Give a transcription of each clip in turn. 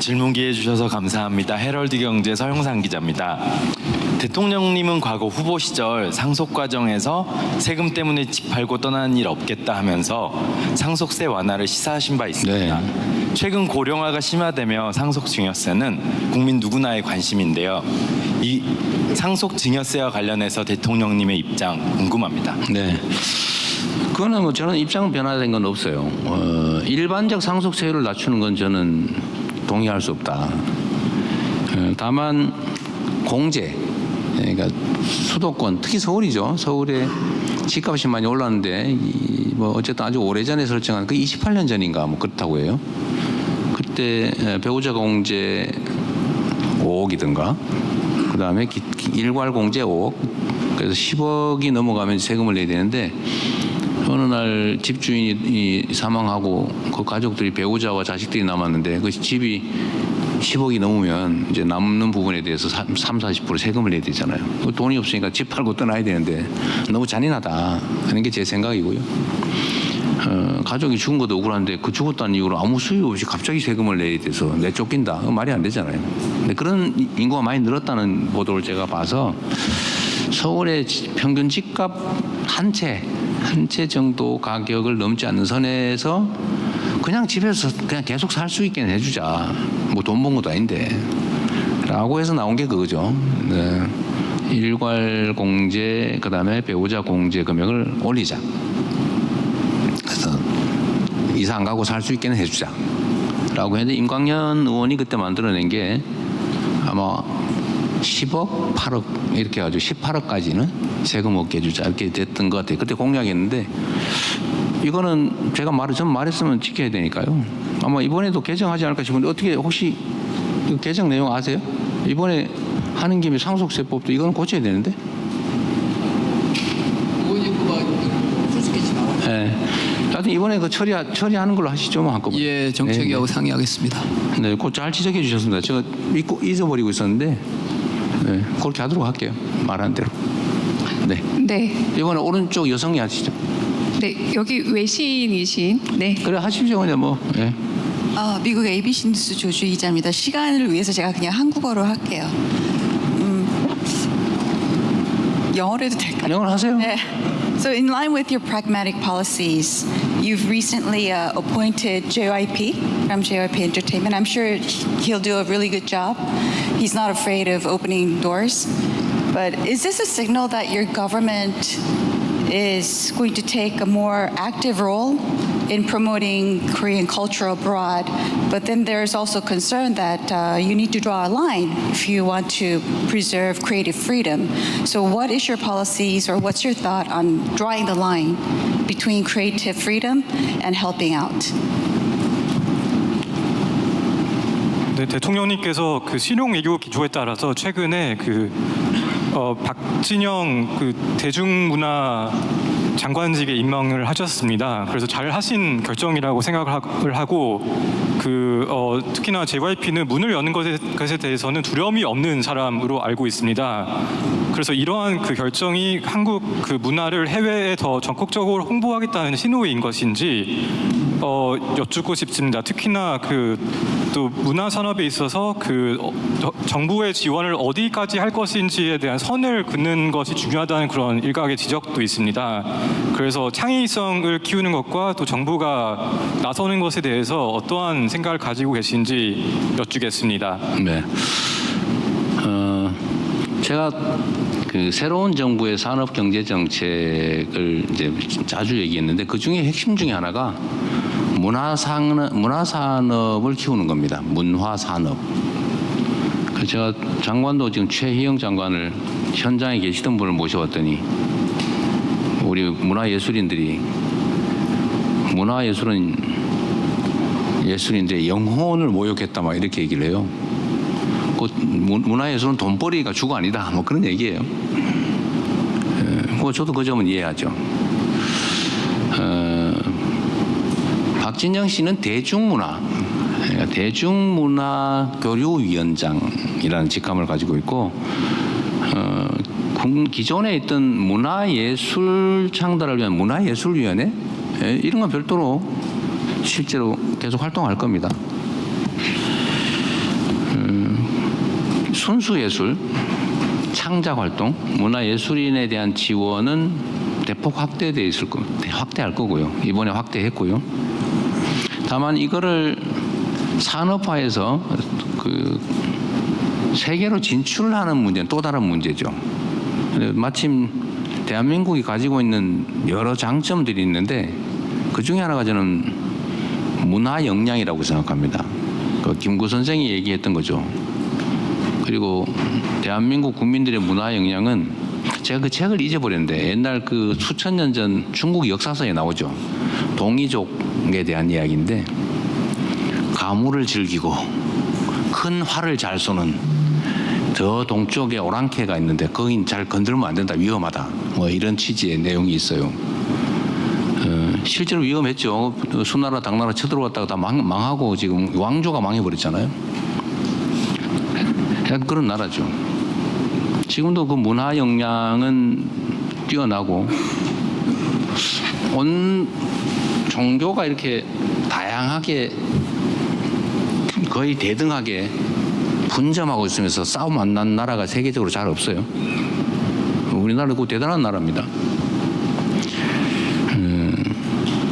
질문 기회 주셔서 감사합니다. 헤럴드 경제 서영상 기자입니다. 대통령님은 과거 후보 시절 상속 과정에서 세금 때문에 집 팔고 떠나는 일 없겠다 하면서 상속세 완화를 시사하신 바 있습니다. 최근 고령화가 심화되며 상속 증여세는 국민 누구나의 관심인데요. 이 상속 증여세와 관련해서 대통령님의 입장 궁금합니다. 네. 그거는 뭐 저는 입장 변화된 건 없어요. 어, 일반적 상속세율을 낮추는 건 저는 동의할 수 없다. 어, 다만 공제, 그러니까 수도권, 특히 서울이죠. 서울에 집값이 많이 올랐는데 이, 뭐 어쨌든 아주 오래 전에 설정한 그 28년 전인가 뭐 그렇다고 해요. 그때 에, 배우자 공제 5억이든가 그다음에 일괄 공제 5억 그래서 10억이 넘어가면 세금을 내야 되는데 어느 날 집주인이 이 사망하고 그 가족들이 배우자와 자식들이 남았는데 그 집이 10억이 넘으면 이제 남는 부분에 대해서 3, 40% 세금을 내야 되잖아요. 그 돈이 없으니까 집 팔고 떠나야 되는데 너무 잔인하다 하는 게 제 생각이고요. 어, 가족이 죽은 것도 억울한데 그 죽었다는 이유로 아무 수요 없이 갑자기 세금을 내야 돼서 내쫓긴다. 그건 말이 안 되잖아요. 근데 그런 인구가 많이 늘었다는 보도를 제가 봐서 서울의 지- 평균 집값 한 채, 한 채 정도 가격을 넘지 않는 선에서 그냥 집에서 그냥 계속 살 수 있게 해주자. 뭐 돈 번 것도 아닌데. 라고 해서 나온 게 그거죠. 네. 일괄 공제, 그 다음에 배우자 공제 금액을 올리자. 그래서 이사 안 가고 살 수 있게는 해주자. 라고 했는데 임광현 의원이 그때 만들어낸 게 아마 10억, 8억 이렇게 해가지고 18억까지는 세금 없게 해주자 이렇게 됐던 것 같아요. 그때 공약했는데 이거는 제가 말을 전 말했으면 지켜야 되니까요. 아마 이번에도 개정하지 않을까 싶은데 어떻게 혹시 그 개정 내용 아세요? 이번에 하는 김에 상속세법도 이거는 고쳐야 되는데. 예. 하여튼 이번에 그 처리 처리하는 걸로 하시죠, 뭐 한꺼번에. 예, 정책위하고 상의하겠습니다. 네, 그거 잘 지적해 주셨습니다. 제가 잊고 잊어버리고 있었는데, 네, 그렇게 하도록 할게요. 말한 대로. 네. 네, 이번에 오른쪽 여성이 하시죠. 네 여기 외신이신 네 그래 하십시오, 그냥 뭐. 예. 아, 미국 ABC 뉴스 조주 기자입니다. 시간을 위해서 제가 그냥 한국어로 할게요. 음, 영어로 해도 될까요? 영어로 하세요. 네. So in line with your pragmatic policies, you've recently uh, appointed JYP from JYP Entertainment. I'm sure he'll do a really good job. He's not afraid of opening doors. But is this a signal that your government is going to take a more active role in promoting Korean culture abroad. But then there's also concern that uh, you need to draw a line if you want to preserve creative freedom. So, what is your policies or what's your thought on drawing the line between creative freedom and helping out? 네, 대통령님께서 그 실용 외교 기조에 따라서 최근에 그 어, 박진영 그 대중문화 장관직에 임명을 하셨습니다. 그래서 잘 하신 결정이라고 생각을 하- 하고 그 어, 특히나 JYP는 문을 여는 것에, 대해서는 두려움이 없는 사람으로 알고 있습니다. 그래서 이러한 그 결정이 한국 그 문화를 해외에 더 전국적으로 홍보하겠다는 신호인 것인지 어, 여쭙고 싶습니다. 특히나 그 또 문화 산업에 있어서 그 어, 저- 정부의 지원을 어디까지 할 것인지에 대한 선을 긋는 것이 중요하다는 그런 일각의 지적도 있습니다. 그래서 창의성을 키우는 것과 또 정부가 나서는 것에 대해서 어떠한 생각을 가지고 계신지 여쭙겠습니다. 네. 어, 제가 그 새로운 정부의 산업 경제 정책을 이제 자주 얘기했는데 그 중에 핵심 중에 하나가 문화 산업 문화 산업을 키우는 겁니다. 문화 산업. 그 제가 장관도 지금 최희영 장관을 현장에 계시던 분을 모셔왔더니 우리 문화예술인들이 문화예술은 예술인데 영혼을 모욕했다 막 이렇게 얘기를 해요. 그 문- 문화예술은 돈벌이가 주가 아니다. 뭐 그런 얘기예요. 에, 그거 저도 그 점은 이해하죠. 어, 박진영 씨는 대중문화, 그러니까 대중문화 교류위원장이라는 직함을 가지고 있고 어, 군- 기존에 있던 문화예술 창달을 위한 문화예술위원회 에, 이런 건 별도로 실제로 계속 활동할 겁니다. 순수 예술, 창작 활동, 문화예술인에 대한 지원은 대폭 확대돼 있을 거, 확대할 거고요. 이번에 확대했고요. 다만 이거를 산업화해서 그 세계로 진출하는 문제는 또 다른 문제죠. 마침 대한민국이 가지고 있는 여러 장점들이 있는데 그 중에 하나가 저는 문화 역량이라고 생각합니다. 그 김구 선생이 얘기했던 거죠. 그리고 대한민국 국민들의 문화 역량은 제가 그 책을 잊어버렸는데 옛날 그 수천 년 전 중국 역사서에 나오죠. 동이족에 대한 이야기인데 가물을 즐기고 큰 활을 잘 쏘는 저 동쪽에 오랑캐가 있는데 거긴 잘 건들면 안 된다 위험하다 뭐 이런 취지의 내용이 있어요. 어, 실제로 위험했죠. 수나라 당나라 쳐들어왔다가 다 망, 망하고 지금 왕조가 망해버렸잖아요. 그런 나라죠. 지금도 그 문화 역량은 뛰어나고 온 종교가 이렇게 다양하게 거의 대등하게 분점하고 있으면서 싸움 안 난 나라가 세계적으로 잘 없어요. 우리나라도 그 대단한 나라입니다. 음,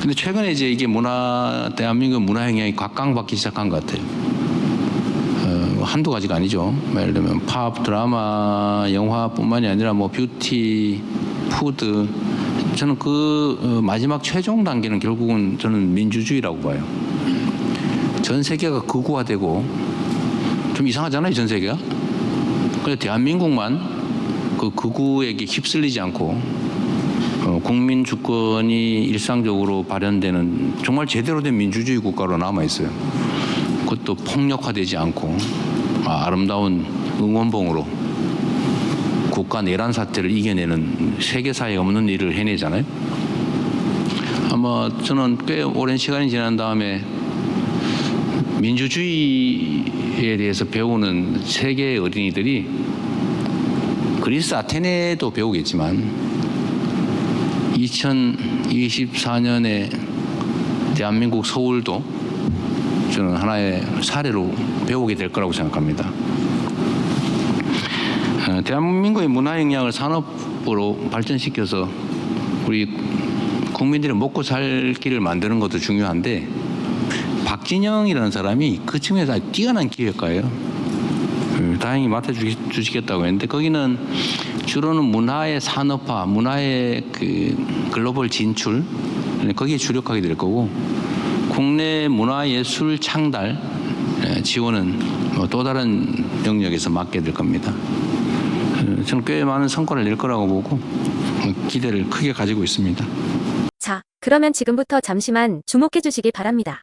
근데 최근에 이제 이게 문화 대한민국 문화 영향이 각광받기 시작한 것 같아요. 어, 한두 가지가 아니죠. 예를 들면 팝, 드라마, 영화뿐만이 아니라 뭐 뷰티, 푸드. 저는 그 어, 마지막 최종 단계는 결국은 저는 민주주의라고 봐요. 전 세계가 극우화되고 좀 이상하잖아요, 전 세계가. 그래 대한민국만 그 극우에게 휩쓸리지 않고 어, 국민 주권이 일상적으로 발현되는 정말 제대로 된 민주주의 국가로 남아 있어요. 그것도 폭력화되지 않고 아, 아름다운 응원봉으로 국가 내란 사태를 이겨내는 세계사에 없는 일을 해내잖아요. 아마 저는 꽤 오랜 시간이 지난 다음에 민주주의 에 대해서 배우는 세계의 어린이들이 그리스 아테네도 배우겠지만 2024년에 대한민국 서울도 저는 하나의 사례로 배우게 될 거라고 생각합니다. 어, 대한민국의 문화 역량을 산업으로 발전시켜서 우리 국민들이 먹고 살 길을 만드는 것도 중요한데 박진영이라는 사람이 그 측면에서 아주 뛰어난 기획가예요. 음, 다행히 맡아주시겠다고 했는데 거기는 주로는 문화의 산업화, 문화의 그 글로벌 진출 거기에 주력하게 될 거고 국내 문화예술 창달 예, 지원은 뭐또 다른 영역에서 맡게 될 겁니다. 어, 저는 꽤 많은 성과를 낼 거라고 보고 어, 기대를 크게 가지고 있습니다. 자, 그러면 지금부터 잠시만 주목해 주시기 바랍니다.